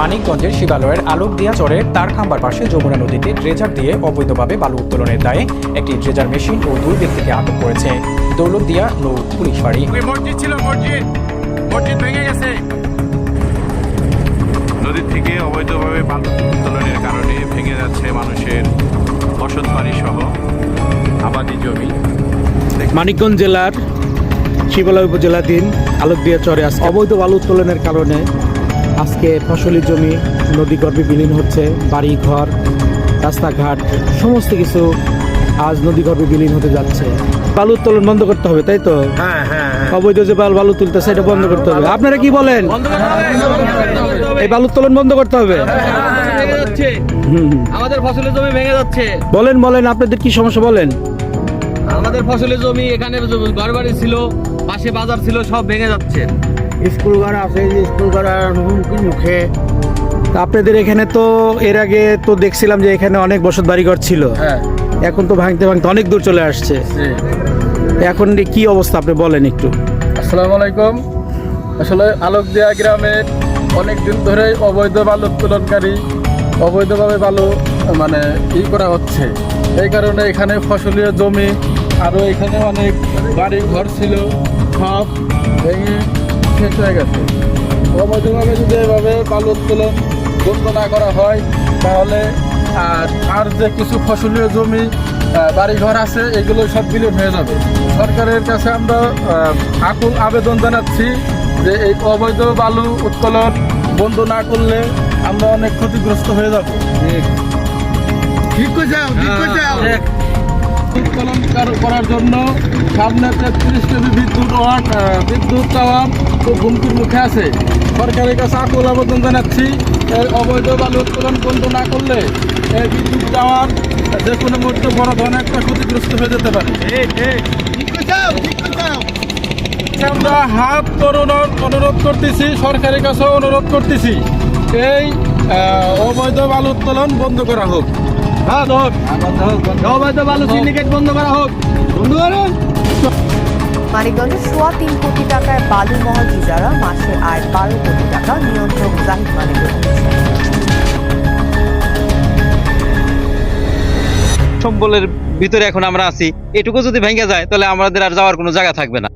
মানিকগঞ্জের শিবালয়ের আলোকদিয়া চরের তারখাম্বার পাশে যমুনা নদীতে ড্রেজার দিয়ে অবৈধভাবে বালু উত্তোলনের দায়ে একটি ড্রেজার মেশিন ও দুই ব্যক্তিকে আটক করেছে। দৌলতদিয়া নৌ পুলিশ ফাঁড়ি মসজিদ ছিল মসজিদ। মসজিদ ভেঙে গেছে। নদী থেকে অবৈধভাবে বালু উত্তোলনের কারণে ভেঙে যাচ্ছে মানুষের বসত বাড়ি সহ আবাদি জমি। মানিকগঞ্জ জেলার শিবালয় উপজেলাধীন আলোকদিয়া চরে আজকে অবৈধ বালু উত্তোলনের কারণে আজকে ফসলি জমি নদীগর্ভে বিলীন হচ্ছে বাড়ি ঘর রাস্তাঘাট সমস্ত কিছু আজ নদীগর্ভে বিলীন হতে যাচ্ছে। বালু উত্তোলন বন্ধ করতে হবে তাই তো? হ্যাঁ হ্যাঁ অবৈধ যে বালু বালু তুলতেছে এটা বন্ধ করতে হবে। আপনারা কি বলেন? এই বালু উত্তোলন বন্ধ করতে হবে। আমাদের ফসলের জমি ভেঙে যাচ্ছে। বলেন বলেন আপনাদের কি সমস্যা বলেন? আমাদের ফসলের জমি এখানে ঘর বাড়ি ছিল পাশে বাজার ছিল সব ভেঙে যাচ্ছে। স্কুল ঘর আছে যে স্কুল ঘর আর হুমকির মুখে। আপনাদের এখানে তো এর আগে তো দেখছিলাম যে এখানে অনেক বসত বাড়িঘর ছিল। হ্যাঁ। এখন তো ভাঙতে ভাঙতে অনেক দূর চলে আসছে। এখন কি অবস্থা আপনি বলেন একটু। আসসালামু আলাইকুম। আসলে আলোকদিয়া গ্রামের অনেক দিন ধরে অবৈধ বালু উত্তোলনকারী অবৈধভাবে বালু মানে ই করা হচ্ছে। এই কারণে এখানে ফসলীয় জমি আরও এখানে অনেক বাড়ি ঘর ছিল সব ভেঙে শেষ হয়ে গেছে। অবৈধভাবে যদি এভাবে বালু উত্তোলন বন্ধ না করা হয় তাহলে আর আর যে কিছু ফসলীয় জমি বাড়িঘর আছে এগুলো সব বিলীন হয়ে যাবে। সরকারের কাছে আমরা আকুল আবেদন জানাচ্ছি যে এই অবৈধ বালু উত্তোলন বন্ধ না করলে আমরা অনেক ক্ষতিগ্রস্ত হয়ে যাব। ঠিক। যাও ঠিক করে যাও উত্তোলন কর- করার জন্য সামনে তেত্রিশ কেজি বিদ্যুৎ ওয়াট বিদ্যুৎ টাওয়ার তো হুমকির মুখে আছে। সরকারের কাছে আকুল আবেদন জানাচ্ছি এই অবৈধ বালু উত্তোলন বন্ধ না করলে এই বিদ্যুৎ টাওয়ার যে কোনো মুহূর্তে বড় ধরনের একটা ক্ষতিগ্রস্ত হয়ে যেতে পারে। আমরা হাত অনুরোধ অনুরোধ করতেছি সরকারের কাছে অনুরোধ করতেছি এই অবৈধ বালু উত্তোলন বন্ধ করা হোক। হ্যাঁ ধর। অবৈধ বালু সিন্ডিকেট বন্ধ করা হোক। বন্ধ করুন মানিকগঞ্জে সোয়া তিন কোটি টাকায় বালু মহল ইজারা, মাসে আয় বারো কোটি টাকা, নিয়ন্ত্রক জাহিদ মালিকের সম্বলের ভিতরে এখন আমরা আছি। এটুকু যদি ভেঙে যায়, তাহলে আমাদের আর যাওয়ার কোনো জায়গা থাকবে না।